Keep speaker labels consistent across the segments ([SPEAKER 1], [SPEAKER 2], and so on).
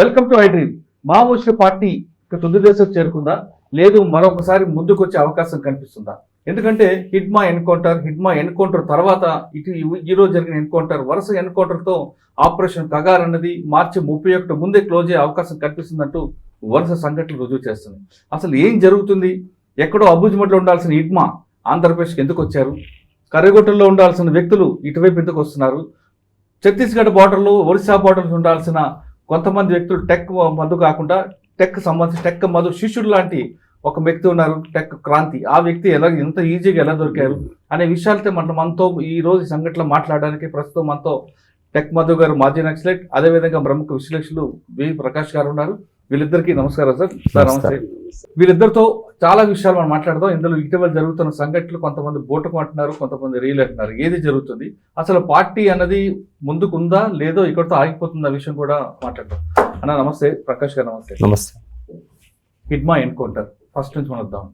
[SPEAKER 1] Welcome to I dream. Maoist party ఇక తుది దశకు చేరుకుందా? లేదు మరొకసారి ముందుకు వచ్చే అవకాశం కనిపిస్తుందా? ఎందుకంటే హిడ్మా ఎన్కౌంటర్ హిడ్మా ఎన్కౌంటర్ తర్వాత ఇటు ఈ రోజు జరిగిన ఎన్కౌంటర్ వరుస ఎన్కౌంటర్తో ఆపరేషన్ కగార్ అన్నది మార్చి ముప్పై ఒకటి ముందే క్లోజ్ అయ్యే అవకాశం కనిపిస్తుందంటూ వరుస సంఘటనలు రుజువు చేస్తుంది అసలు ఏం జరుగుతుంది? ఎక్కడో అబుజ్మట్లో ఉండాల్సిన హిడ్మా ఆంధ్రప్రదేశ్కి ఎందుకు వచ్చారు? కర్రగొట్టల్లో ఉండాల్సిన వ్యక్తులు ఇటువైపు ఎందుకు వస్తున్నారు? ఛత్తీస్గఢ్ బార్డర్లో ఒరిస్సా బార్డర్లో ఉండాల్సిన కొంతమంది వ్యక్తులు టెక్ మధు కాకుండా టెక్ సంబంధించి టెక్ మధు శిష్యుడు లాంటి ఒక వ్యక్తి ఉన్నారు టెక్ క్రాంతి. ఆ వ్యక్తి ఎలా ఎంత ఈజీగా ఎలా దొరికారు అనే విషయాలతో మనం మనతో ఈ రోజు సంఘటనలో మాట్లాడడానికి ప్రస్తుతం మనతో టెక్ మధు గారు మాజీ నక్సలెట్ అదేవిధంగా ప్రముఖ విశ్లేషకులు వి. ప్రకాష్ గారు ఉన్నారు. వీళ్ళిద్దరికీ నమస్కారం సార్. సార్ నమస్తే. వీళ్ళిద్దరితో చాలా విషయాలు మనం మాట్లాడదాం. ఇందులో ఇటీవల జరుగుతున్న సంఘటనలు కొంతమంది బోటకు అంటున్నారు కొంతమంది రీల్ అంటున్నారు. ఏది జరుగుతుంది? అసలు పార్టీ అన్నది ముందుకు ఉందా లేదో ఇక్కడితో ఆగిపోతుందా విషయం కూడా మాట్లాడదాం. అన్న నమస్తే. ప్రకాష్ గారు నమస్తే.
[SPEAKER 2] నమస్తే.
[SPEAKER 1] హిడ్మా ఎన్కౌంటర్. ఫస్ట్ నుంచి మనం వద్దాం.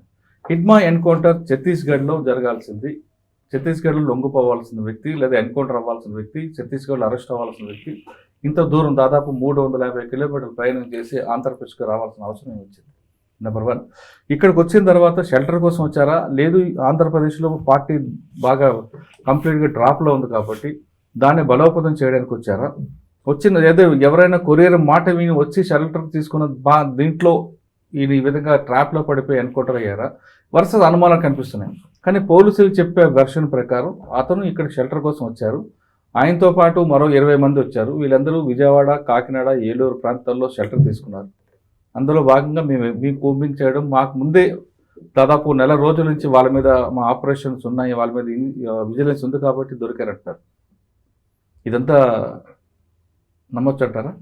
[SPEAKER 1] హిడ్మా ఎన్కౌంటర్ ఛత్తీస్గఢ్లో జరగాల్సింది. ఛత్తీస్గఢ్లో లొంగిపోవాల్సిన వ్యక్తి లేదా ఎన్కౌంటర్ అవ్వాల్సిన వ్యక్తి ఛత్తీస్గఢ్లో అరెస్ట్ అవ్వాల్సిన వ్యక్తి ఇంత దూరం దాదాపు మూడు వందల యాభై కిలోమీటర్లు ప్రయాణం చేసి ఆంధ్రప్రదేశ్కి రావాల్సిన అవసరం వచ్చింది? నెంబర్ వన్ ఇక్కడికి వచ్చిన తర్వాత షెల్టర్ కోసం వచ్చారా? లేదు ఆంధ్రప్రదేశ్లో పార్టీ బాగా కంప్లీట్గా డ్రాప్లో ఉంది కాబట్టి దాన్ని బలోపేతం చేయడానికి వచ్చారా? వచ్చిన ఏదో ఎవరైనా కొరియర్ మాట విని వచ్చి షెల్టర్ తీసుకున్న బా దీంట్లో ఈయన ఈ విధంగా ట్రాప్లో పడిపోయి ఎన్కౌంటర్ అయ్యారా? వరుస అనుమానాలు కనిపిస్తున్నాయి. కానీ పోలీసులు చెప్పే వెర్షన్ ప్రకారం అతను ఇక్కడ షెల్టర్ కోసం వచ్చారు. ఆయనతో పాటు మరో ఇరవై మంది వచ్చారు. వీళ్ళందరూ విజయవాడ కాకినాడ ఏలూరు ప్రాంతాల్లో షెల్టర్ తీసుకున్నారు. అందులో భాగంగా మేము మీకు కూంబింగ్ చేయడం మాకు ముందే దాదాపు నెల రోజుల నుంచి వాళ్ళ మీద మా ఆపరేషన్స్ ఉన్నాయి వాళ్ళ మీద విజిలెన్స్ ఉంది కాబట్టి దొరికారంటారు ఇదంతా నమ్మొచ్చంటారా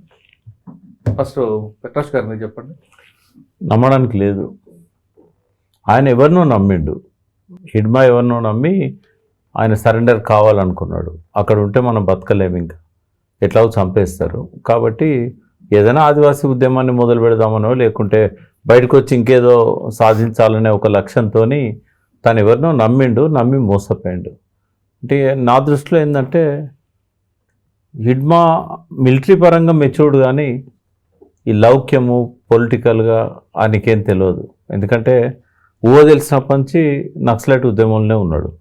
[SPEAKER 1] ఫస్ట్ ప్రకాష్ గారు మీరు చెప్పండి.
[SPEAKER 2] నమ్మడానికి లేదు. ఆయన ఎవరినో నమ్మిండు. హిడ్మా ఎవరినో నమ్మి ఆయన సరెండర్ కావాలనుకున్నాడు. అక్కడ ఉంటే మనం బతకలేము ఇంకా. ఎట్లా చంపేస్తారు. కాబట్టి ఏదైనా ఆదివాసీ ఉద్యమాన్ని మొదలు పెడదామనో లేకుంటే బయటకు వచ్చి ఇంకేదో సాధించాలనే ఒక లక్ష్యంతో తను ఎవరినో నమ్మిండు నమ్మి మోసపోయిండు. అంటే నా దృష్టిలో ఏంటంటే హిడ్మా మిలిటరీ పరంగా మెచ్యూర్డ్ కానీ ఈ లౌక్యము పొలిటికల్గా ఆయనకేం తెలియదు. ఎందుకంటే ఊహ తెలిసినప్పటి నుంచి నక్సలైట్ ఉద్యమంలోనే ఉన్నాడు.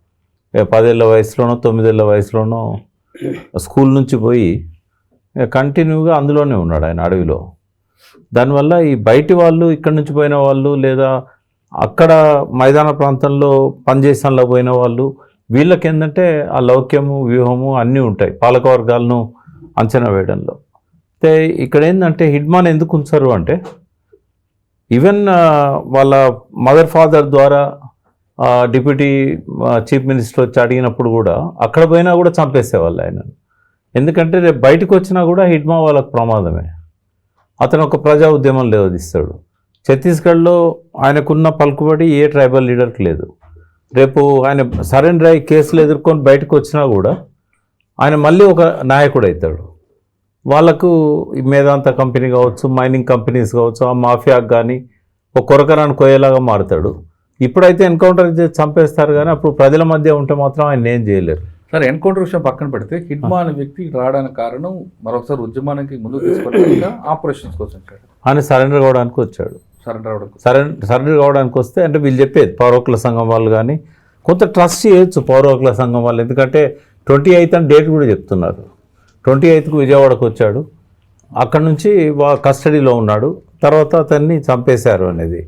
[SPEAKER 2] పదేళ్ళ వయసులోనో తొమ్మిదేళ్ళ వయసులోనో స్కూల్ నుంచి పోయి కంటిన్యూగా అందులోనే ఉన్నాడు ఆయన అడవిలో. దానివల్ల ఈ బయటి వాళ్ళు ఇక్కడి నుంచి పోయిన వాళ్ళు లేదా అక్కడ మైదాన ప్రాంతంలో పనిచేసంలో పోయిన వాళ్ళు వీళ్ళకి ఏంటంటే ఆ లౌక్యము వ్యూహము అన్నీ ఉంటాయి పాలక వర్గాలను అంచనా వేయడంలో. అయితే ఇక్కడ ఏంటంటే హిడ్మాన్ ఎందుకు ఉంచారు అంటే ఈవెన్ వాళ్ళ మదర్ ఫాదర్ ద్వారా డిప్యూటీ చీఫ్ మినిస్టర్ వచ్చి అడిగినప్పుడు కూడా అక్కడ పోయినా కూడా చంపేసేవాళ్ళు ఆయనను ఎందుకంటే రేపు బయటకు వచ్చినా కూడా హిడ్మా వాళ్ళకు ప్రమాదమే. అతను ఒక ప్రజా ఉద్యమం లేవదిస్తాడు. ఛత్తీస్గఢ్లో ఆయనకున్న పలుకుబడి ఏ ట్రైబల్ లీడర్కి లేదు. రేపు ఆయన సరెండర్ అయ్యి కేసులు ఎదుర్కొని బయటకు వచ్చినా కూడా ఆయన మళ్ళీ ఒక నాయకుడు అవుతాడు వాళ్ళకు ఈ మేధాంత కంపెనీ కావచ్చు మైనింగ్ కంపెనీస్ కావచ్చు ఆ మాఫియాకు కానీ ఒక కొరకరాన్ని కొయ్యేలాగా మారుతాడు. ఇప్పుడైతే ఎన్కౌంటర్ చేసి చంపేస్తారు కానీ అప్పుడు ప్రజల మధ్య ఉంటే మాత్రం ఆయన ఏం చేయలేరు.
[SPEAKER 1] సరే ఎన్కౌంటర్ విషయం పక్కన పెడితే హిడ్మా అనే వ్యక్తి రావడానికి కారణం మరొకసారి ఉద్యమానికి ముందుకు తీసుకెళ్ళాక ఆపరేషన్స్ కోసం వచ్చాడు.
[SPEAKER 2] ఆయన సరెండర్ కావడానికి వచ్చాడు.
[SPEAKER 1] సరెండర్ అవడం
[SPEAKER 2] సరెండర్ సరెండర్ కావడానికి వస్తే అంటే వీళ్ళు చెప్పేది పౌరకుల సంఘం వాళ్ళు కానీ కొంత ట్రస్ట్ చేయొచ్చు పౌరకుల సంఘం వాళ్ళు. ఎందుకంటే ట్వంటీ ఎయిత్ అని డేట్ కూడా చెప్తున్నారు. ట్వంటీ ఎయిత్కు విజయవాడకు వచ్చాడు. అక్కడ నుంచి వా కస్టడీలో ఉన్నాడు. తర్వాత అతన్ని చంపేశారు అనేది.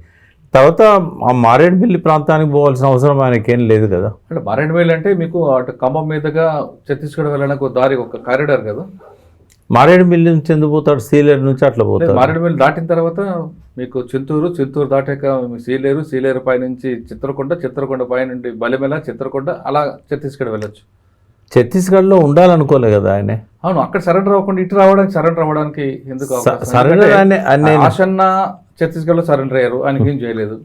[SPEAKER 2] తర్వాత ఆ మారేడుమిల్లి ప్రాంతానికి పోవాల్సిన అవసరం ఆయనకేం లేదు కదా.
[SPEAKER 1] అంటే మారేడువేలు అంటే మీకు అటు ఖమ్మం మీదుగా ఛత్తీస్గఢ్ వెళ్ళడానికి ఒక దారి ఒక కారిడార్ కదా?
[SPEAKER 2] మారేడుమిల్లి నుంచి ఎందుకు పోతాడు? సీలేరు నుంచి అట్లా
[SPEAKER 1] అంటే
[SPEAKER 2] పోతాడు.
[SPEAKER 1] మారేడువేలు దాటిన తర్వాత మీకు చింతూరు చింతూరు దాటాక సీలేరు సీలేరు పై నుంచి చిత్రకొండ చిత్రకొండ పై నుండి బలిమెల చిత్రకొండ అలా ఛత్తీస్గఢ్ వెళ్ళొచ్చు.
[SPEAKER 2] ఛత్తీస్గఢ్లో ఉండాలనుకోలే కదా ఆయన.
[SPEAKER 1] అవును అక్కడ సరెండర్ అవ్వకుండా ఇటు రావడానికి సరెండర్ అవ్వడానికి ఎందుకు?
[SPEAKER 2] సరెండర్
[SPEAKER 1] ఆసన్న ఛత్తీస్గఢ్లో సరెండర్ అయ్యారు ఆయనకి ఏం చేయలేదు.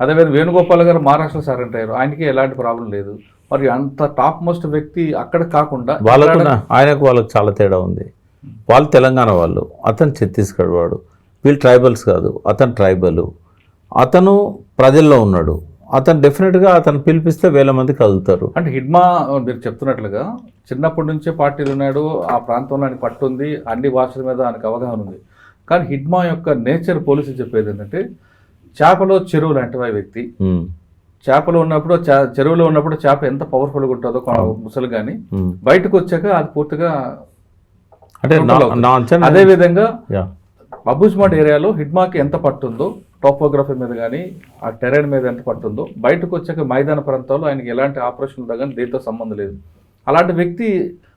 [SPEAKER 1] అదేవిధంగా వేణుగోపాల్ గారు మహారాష్ట్రలో సరెండర్ అయ్యారు ఆయనకి ఎలాంటి ప్రాబ్లం లేదు. మరి అంత టాప్ మోస్ట్ వ్యక్తి అక్కడ కాకుండా
[SPEAKER 2] వాళ్ళకు ఆయనకు వాళ్ళకు చాలా తేడా ఉంది. వాళ్ళు తెలంగాణ వాళ్ళు. అతను ఛత్తీస్గఢ్ వాడు. వీళ్ళు ట్రైబల్స్ కాదు. అతను ట్రైబల్. అతను ప్రజల్లో ఉన్నాడు. అతను డెఫినెట్గా అతను పిలిపిస్తే వేల మంది కదులుతారు.
[SPEAKER 1] అంటే హిడ్మా మీరు చెప్తున్నట్లుగా చిన్నప్పటి నుంచే పార్టీలు ఉన్నాడు ఆ ప్రాంతంలో ఆయన పట్టుంది అన్ని భాషల మీద ఆయనకు అవగాహన ఉంది. కానీ హిడ్మా యొక్క నేచర్ పోలీసులు చెప్పేది ఏంటంటే చేపలో చెరువు లాంటివి వ్యక్తి? చేపలో ఉన్నప్పుడు చెరువులో ఉన్నప్పుడు చేప ఎంత పవర్ఫుల్గా ఉంటుందో ముసలు కానీ. బయటకు వచ్చాక అది పూర్తిగా
[SPEAKER 2] అంటే నా నా అంచనా
[SPEAKER 1] అదే విధంగా
[SPEAKER 2] యా.
[SPEAKER 1] అబుజ్మాడ్ ఏరియాలో హిడ్మాకి ఎంత పట్టుందో టోపోగ్రఫీ మీద కానీ ఆ టెరైన్ మీద ఎంత పట్టుందో బయటకు వచ్చాక మైదాన ప్రాంతాల్లో ఆయనకి ఎలాంటి ఆపరేషన్ కానీ దీంతో సంబంధం లేదు. అలాంటి వ్యక్తి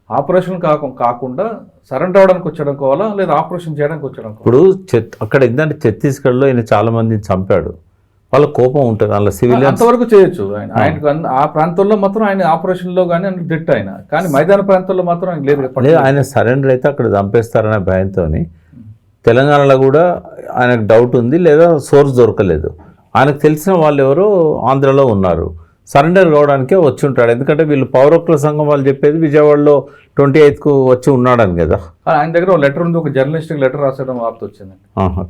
[SPEAKER 1] ఆపరేషన్ కాకు కాకుండా సరెండర్ అవడానికి వచ్చడం కావాలా లేదా ఆపరేషన్ చేయడానికి వచ్చడం
[SPEAKER 2] ఇప్పుడు అక్కడ ఏంటంటే ఛత్తీస్గఢ్లో ఈయన చాలా మందిని చంపాడు. వాళ్ళ కోపం ఉంటుంది వాళ్ళ సివిలియన్స్
[SPEAKER 1] అంతవరకు చేయొచ్చు ఆయన. ఆయనకు ఆ ప్రాంతంలో మాత్రం ఆయన ఆపరేషన్లో కానీ ఆయన దిట్ట ఆయన. కానీ మైదాన ప్రాంతంలో మాత్రం ఆయన. లేదు.
[SPEAKER 2] ఆయన సరెండర్ అయితే అక్కడ చంపేస్తారనే భయంతో తెలంగాణలో కూడా ఆయనకు డౌట్ ఉంది లేదా సోర్స్ దొరకలేదు. ఆయనకు తెలిసిన వాళ్ళు ఎవరో ఆంధ్రలో ఉన్నారు. సరెండర్ కావడానికే వచ్చి ఉంటాడు. ఎందుకంటే వీళ్ళు పౌరకుల సంఘం వాళ్ళు చెప్పేది విజయవాడలో ట్వంటీ ఎయిత్కు వచ్చి ఉన్నాడని కదా.
[SPEAKER 1] ఆయన దగ్గర ఒక లెటర్ ఉంది ఒక జర్నలిస్ట్ లెటర్ రాసడం వార్త వచ్చింది.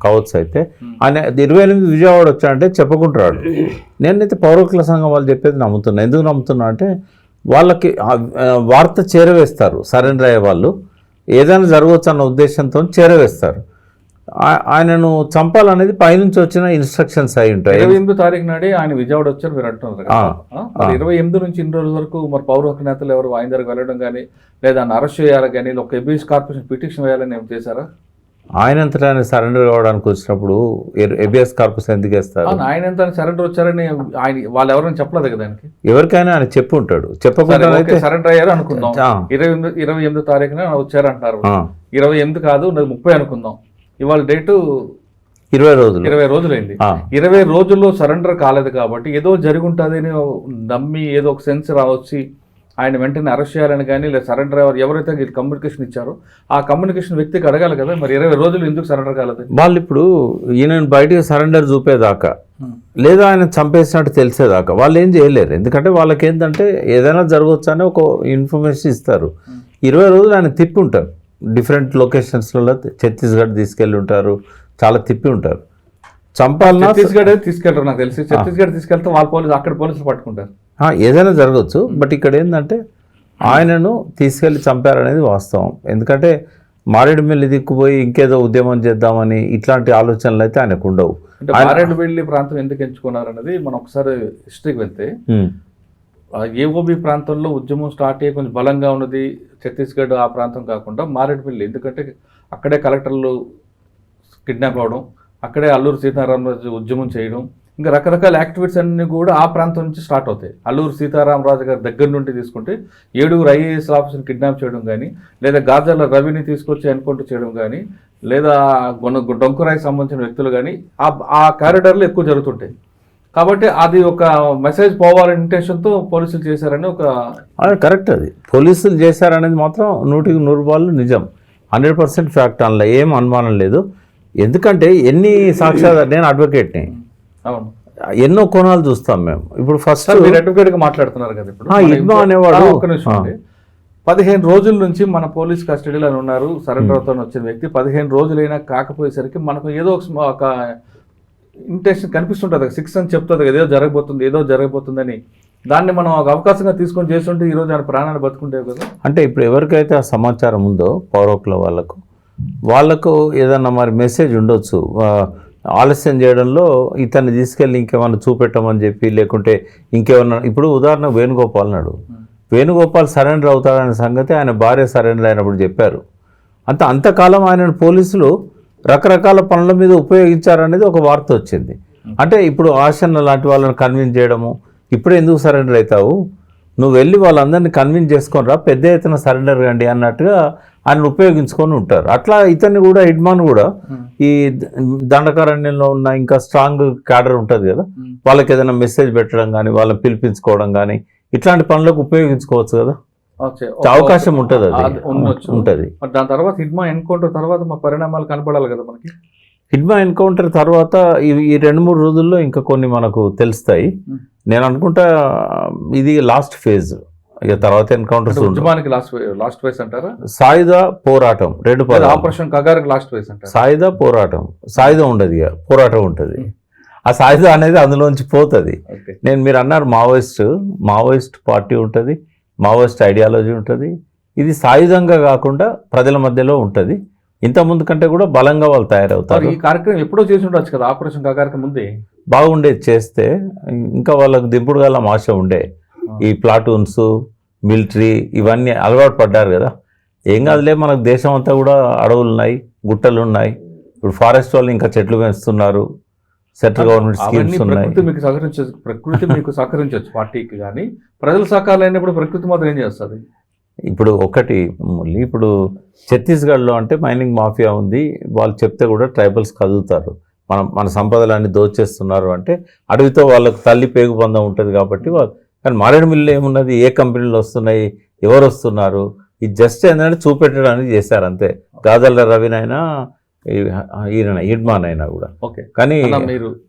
[SPEAKER 2] కావచ్చు అయితే. ఆయన ఇరవై ఎనిమిది విజయవాడ వచ్చాడంటే చెప్పుకుంటాడు నేనైతే పౌరకుల సంఘం వాళ్ళు చెప్పేది నమ్ముతున్నా. ఎందుకు నమ్ముతున్నా అంటే వాళ్ళకి వార్త చేరవేస్తారు. సరెండర్ అయ్యే వాళ్ళు. ఏదైనా జరగవచ్చు అన్న ఉద్దేశంతో చేరవేస్తారు. ఆయనను చంపాలనేది పైనుంచి వచ్చిన ఇన్స్ట్రక్షన్స్ అయి ఉంటాయి.
[SPEAKER 1] ఇరవై ఎనిమిది తారీఖు నాడే ఆయన విజయవాడ వచ్చారు మీరు అంటున్నారు ఇరవై ఎనిమిది నుంచి ఇన్ని రోజుల వరకు మరి పౌర హక్కు నేతలు ఎవరు ఆయన దగ్గర వెళ్ళడం కానీ లేదా ఆయన అరెస్ట్ చేయాలి కానీ ఒక ఎబిఎస్ కార్పొరేషన్ పిటిషన్ వేయాలని ఏం చేశారా?
[SPEAKER 2] ఆయనంతటా ఆయన సరెండర్ కావడానికి వచ్చినప్పుడు ఎబిఎస్ కార్పస్ ఎందుకు వేస్తారు?
[SPEAKER 1] ఆయన ఎంత సరెండర్ వచ్చారని ఆయన వాళ్ళు ఎవరైనా చెప్పలేదు కదా ఆయనకి?
[SPEAKER 2] ఎవరికైనా ఆయన చెప్పు ఉంటాడు. చెప్పకుండా
[SPEAKER 1] సరెండర్ అయ్యారు అనుకుందాం. ఇరవై ఎనిమిది ఇరవై ఎనిమిది తారీఖున వచ్చారంటారు ఇరవై ఎనిమిది కాదు ముప్పై అనుకుందాం. ఇవాళ డేటు
[SPEAKER 2] ఇరవై రోజులు.
[SPEAKER 1] ఇరవై రోజులైంది. ఇరవై రోజుల్లో సరెండర్ కాలేదు కాబట్టి ఏదో జరుగుంటుందని నమ్మి ఏదో ఒక సెన్స్ రావచ్చి ఆయన వెంటనే అరెస్ట్ చేయాలని కానీ లేదా సరెండర్ ఎవరు ఎవరైతే కమ్యూనికేషన్ ఇచ్చారో ఆ కమ్యూనికేషన్ వ్యక్తికి అడగాలి కదా మరి ఇరవై రోజులు ఎందుకు సరెండర్ కాలేదు?
[SPEAKER 2] వాళ్ళు ఇప్పుడు ఈయన బయటికి సరెండర్ చూపేదాకా లేదా ఆయన చంపేసినట్టు తెలిసేదాకా వాళ్ళు ఏం చేయలేరు. ఎందుకంటే వాళ్ళకి ఏంటంటే ఏదైనా జరగవచ్చు అని ఒక ఇన్ఫర్మేషన్ ఇస్తారు. ఇరవై రోజులు ఆయన తిప్పి ఉంటారు డిఫరెంట్ లొకేషన్స్లలో ఛత్తీస్గఢ్ తీసుకెళ్ళి ఉంటారు చాలా తిప్పి ఉంటారు. చంపాలన్నా
[SPEAKER 1] ఛత్తీస్గఢ్ తీసుకెళ్తారు నాకు తెలిసి. ఛత్తీస్గఢ్ తీసుకెళ్తే వాళ్ళ పోలీసు అక్కడ పోలీసులు పట్టుకుంటారు.
[SPEAKER 2] ఏదైనా జరగచ్చు బట్ ఇక్కడ ఏంటంటే ఆయనను తీసుకెళ్ళి చంపారనేది వాస్తవం. ఎందుకంటే మారేడుమిల్లి దిక్కుపోయి ఇంకేదో ఉద్యమం చేద్దామని ఇట్లాంటి ఆలోచనలు అయితే ఆయనకు ఉండవు.
[SPEAKER 1] మారేడుమిల్లి ప్రాంతం ఎందుకు ఎంచుకున్నారు అనేది మనం ఒకసారి హిస్టరీకి వెళ్తే ఏఓబి ప్రాంతంలో ఉద్యమం స్టార్ట్ అయ్యి కొంచెం బలంగా ఉన్నది. ఛత్తీస్గఢ్ ఆ ప్రాంతం కాకుండా మారేడుమిల్లి ఎందుకంటే అక్కడే కలెక్టర్లు కిడ్నాప్ అవడం అక్కడే అల్లూరు సీతారామరాజు ఉద్యమం చేయడం ఇంకా రకరకాల యాక్టివిటీస్ అన్నీ కూడా ఆ ప్రాంతం నుంచి స్టార్ట్ అవుతాయి. అల్లూరు సీతారామరాజు గారి దగ్గర నుండి తీసుకుంటే ఏడుగురు ఐఏఎస్ ఆఫీసర్ని కిడ్నాప్ చేయడం కానీ లేదా గాజాల రవిని తీసుకొచ్చి ఎన్కౌంటర్ చేయడం కానీ లేదా డొంకురాయికి సంబంధించిన వ్యక్తులు కానీ ఆ ఆ కారిడార్లో ఎక్కువ జరుగుతుంటాయి. కాబట్టి అది ఒక మెసేజ్ పోవాలనే ఇంటెన్షన్తో పోలీసులు చేశారని ఒక
[SPEAKER 2] కరెక్ట్ అది. పోలీసులు చేశారనేది మాత్రం నూటికి నూరు బాళ్ళు నిజం. హండ్రెడ్ పర్సెంట్ ఫ్యాక్ట్ అందులో ఏం అనుమానం లేదు. ఎందుకంటే ఎన్ని సాక్ష్యాలు నేను అడ్వకేట్ని.
[SPEAKER 1] అవును.
[SPEAKER 2] ఎన్నో కోణాలు చూస్తాం మేము. ఇప్పుడు ఫస్ట్
[SPEAKER 1] మీరు అడ్వకేట్గా మాట్లాడుతున్నారు కదా ఇప్పుడు.
[SPEAKER 2] ఇద్మా అనేవాడు-
[SPEAKER 1] ఆ, ఒక్క నిమిషం. పదిహేను రోజుల నుంచి మన పోలీస్ కస్టడీలో ఉన్నారు. సరెండర్ అవుతా వచ్చిన వ్యక్తి పదిహేను రోజులైనా కాకపోయేసరికి మనకు ఏదో ఒక ఒక ఇంటెన్షన్ కనిపిస్తుంటుంది. సిక్స్ అని చెప్తుంది కదా, ఏదో జరగబోతుంది ఏదో జరగబోతుందని. దాన్ని మనం ఒక అవకాశంగా తీసుకొని చేస్తుంటే ఈరోజు ఆయన ప్రాణాన్ని బతుకుంటే కదా.
[SPEAKER 2] అంటే ఇప్పుడు ఎవరికైతే ఆ సమాచారం ఉందో పౌరకుల వాళ్ళకు వాళ్ళకు ఏదన్నా మరి మెసేజ్ ఉండొచ్చు. ఆలస్యం చేయడంలో ఇతన్ని తీసుకెళ్ళి ఇంకేమన్నా చూపెట్టమని చెప్పి లేకుంటే ఇంకేమన్నా ఇప్పుడు ఉదాహరణ వేణుగోపాల్ నాడు వేణుగోపాల్ సరెండర్ అవుతాడనే సంగతి ఆయన భార్య సరెండర్ అయినప్పుడు చెప్పారు. అంత అంతకాలం ఆయన పోలీసులు రకరకాల పనుల మీద ఉపయోగించారనేది ఒక వార్త వచ్చింది. అంటే ఇప్పుడు ఆశన్న లాంటి వాళ్ళని కన్విన్స్ చేయడము ఇప్పుడు ఎందుకు సరెండర్ అవుతావు నువ్వు వెళ్ళి వాళ్ళందరినీ కన్విన్స్ చేసుకొని రా పెద్ద ఎత్తున సరెండర్ కండి అన్నట్టుగా ఆయన ఉపయోగించుకొని ఉంటారు. అట్లా ఇతన్ని కూడా హిడ్మాన్ కూడా ఈ దండకారణ్యంలో ఉన్న ఇంకా స్ట్రాంగ్ క్యాడర్ ఉంటుంది కదా వాళ్ళకి ఏదైనా మెసేజ్ పెట్టడం కానీ వాళ్ళని పిలిపించుకోవడం కానీ ఇట్లాంటి పనులకు ఉపయోగించుకోవచ్చు కదా? అవకాశం ఉంటుంది
[SPEAKER 1] అది.
[SPEAKER 2] ఉంటుంది.
[SPEAKER 1] దాని తర్వాత హిడ్మా ఎన్కౌంటర్ తర్వాత మా పరిణామాలు కనపడాలి కదా మనకి?
[SPEAKER 2] హిడ్మా ఎన్కౌంటర్ తర్వాత ఈ రెండు మూడు రోజుల్లో ఇంకా కొన్ని మనకు తెలుస్తాయి. నేను అనుకుంటా ఇది లాస్ట్ ఫేజ్ ఇక తర్వాత ఎన్కౌంటర్స్
[SPEAKER 1] ఉద్యమానికి లాస్ట్ లాస్ట్ వైస్ అంటారా?
[SPEAKER 2] సాయుధ పోరాటం రెండు
[SPEAKER 1] ఆపరేషన్ కగారికి లాస్ట్ వైస్ అంటారా?
[SPEAKER 2] సాయుధ పోరాటం. సాయుధ ఉండదు ఇక పోరాటం ఉంటుంది. ఆ సాయుధ అనేది అందులోంచి పోతుంది. నేను మీరు అన్నారు మావోయిస్ట్ మావోయిస్ట్ పార్టీ ఉంటుంది. మావోయిస్ట్ ఐడియాలజీ ఉంటుంది. ఇది సాయుధంగా కాకుండా ప్రజల మధ్యలో ఉంటుంది. ఇంత ముందు కంటే కూడా బలంగా వాళ్ళు తయారవుతారు.
[SPEAKER 1] ఈ కార్యక్రమం ఎప్పుడో చేసి ఉండొచ్చు కదా? ఆపరేషన్ కాకరక ముందే.
[SPEAKER 2] బాగుండేది చేస్తే ఇంకా వాళ్ళకు దింపుడు గల ఆశ ఉండే. ఈ ప్లాటూన్స్ మిలిటరీ ఇవన్నీ అలవాటు పడ్డారు కదా. ఏం కాదులే మనకు దేశం అంతా కూడా అడవులు ఉన్నాయి గుట్టలు ఉన్నాయి ఇప్పుడు ఫారెస్ట్ వాళ్ళు ఇంకా చెట్లు పెంచుతున్నారు. సెంట్రల్ గవర్నమెంట్ స్కీమ్స్ ఉన్నాయి.
[SPEAKER 1] ప్రకృతి మీకు సహకరించవచ్చు ప్రకృతి మీకు సహకరించవచ్చు పార్టీకి కానీ ప్రజల సహకారం లేనప్పుడు ప్రకృతి మాత్రం ఏం చేస్తుంది?
[SPEAKER 2] ఇప్పుడు ఒకటి ఇప్పుడు ఛత్తీస్గఢ్లో అంటే మైనింగ్ మాఫియా ఉంది. వాళ్ళు చెప్తే కూడా ట్రైబల్స్ కదులుతారు. మనం మన సంపదలన్నీ దోచేస్తున్నారు అంటే అడవితో వాళ్ళకు తల్లి పేగు బంధం ఉంటుంది కాబట్టి వాళ్ళు. కానీ మారేడుమిల్లి ఏమున్నది? ఏ కంపెనీలు వస్తున్నాయి? ఎవరు వస్తున్నారు? ఇది జస్ట్ ఏంటంటే చూపెట్టడానికి చేశారు అంతే. గాజల రవినైనా ఈయన ఇడ్మాన్ అయినా కూడా.
[SPEAKER 1] ఓకే.
[SPEAKER 2] కానీ
[SPEAKER 1] మీరు